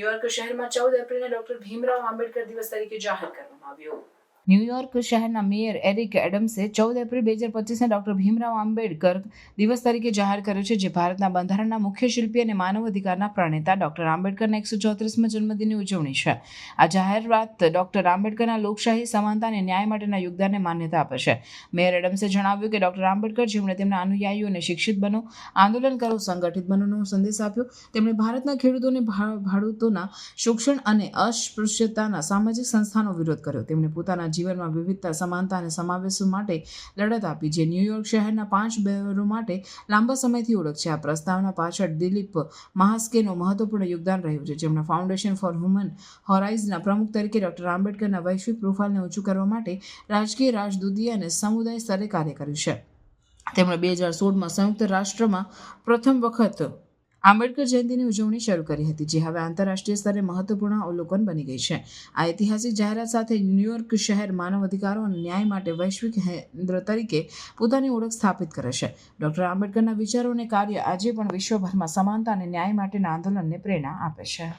New York શહેરમાં ચૌદ એપ્રિલને doctor Bhimrao Ambedkar દિવસ તરીકે જાહેર કરવામાં આવ્યો. ન્યૂયોર્ક શહેરના મેયર એરિક એડમ્સે ચૌદ એપ્રિલ બે હજાર પચીસને ડૉક્ટર ભીમરાવ આંબેડકર દિવસ તરીકે જાહેર કર્યો છે, જે ભારતના બંધારણના મુખ્ય શિલ્પી અને માનવ અધિકારના પ્રણેતા ડૉક્ટર આંબેડકરના એકસો ચોત્રીસમાં જન્મદિનની ઉજવણી છે. આ જાહેરાત ડૉક્ટર આંબેડકરના લોકશાહી, સમાનતા અને ન્યાય માટેના યોગદાનને માન્યતા આપે છે. મેયર એડમ્સે જણાવ્યું કે ડૉક્ટર આંબેડકર જેમણે તેમના અનુયાયીઓને શિક્ષિત બનો, આંદોલન કરો, સંગઠિત બનોનો સંદેશ આપ્યો, તેમણે ભારતના ખેડૂતોને ભાડૂતોના શોષણ અને અસ્પૃશ્યતાના સામાજિક સંસ્થાનો વિરોધ કર્યો. તેમણે પોતાના જીવનમાં વિવિધતા, સમાનતા અને સમાવેશ માટે લડત આપી, જે ન્યૂયોર્ક શહેરના પાંચ બહેરો માટે લાંબા સમયથી ઓળખ છે. આ પ્રસ્તાવના પાછળ દિલીપ મહાસ્કેનું મહત્વપૂર્ણ યોગદાન રહ્યું છે. જેમણે ફાઉન્ડેશન ફોર હ્યુમન હોરાઇઝના પ્રમુખ તરીકે ડૉક્ટર આંબેડકરના વૈશ્વિક પ્રોફાઇલને ઊંચું કરવા માટે રાજકીય રાજદૂતી અને સમુદાય સ્તરે કાર્ય કર્યું છે. તેમણે બે હજાર સોળમાં સંયુક્ત રાષ્ટ્રમાં પ્રથમ વખત આંબેડકર જયંતિની ઉજવણી શરૂ કરી હતી, જે હવે આંતરરાષ્ટ્રીય સ્તરે મહત્વપૂર્ણ અવલોકન બની ગઈ છે. આ ઐતિહાસિક જાહેરાત સાથે ન્યૂયોર્ક શહેર માનવ અધિકારો અને ન્યાય માટે વૈશ્વિક કેન્દ્ર તરીકે પોતાની ઓળખ સ્થાપિત કરે છે. ડૉક્ટર આંબેડકરના વિચારો અને કાર્ય આજે પણ વિશ્વભરમાં સમાનતા અને ન્યાય માટેના આંદોલનને પ્રેરણા આપે છે.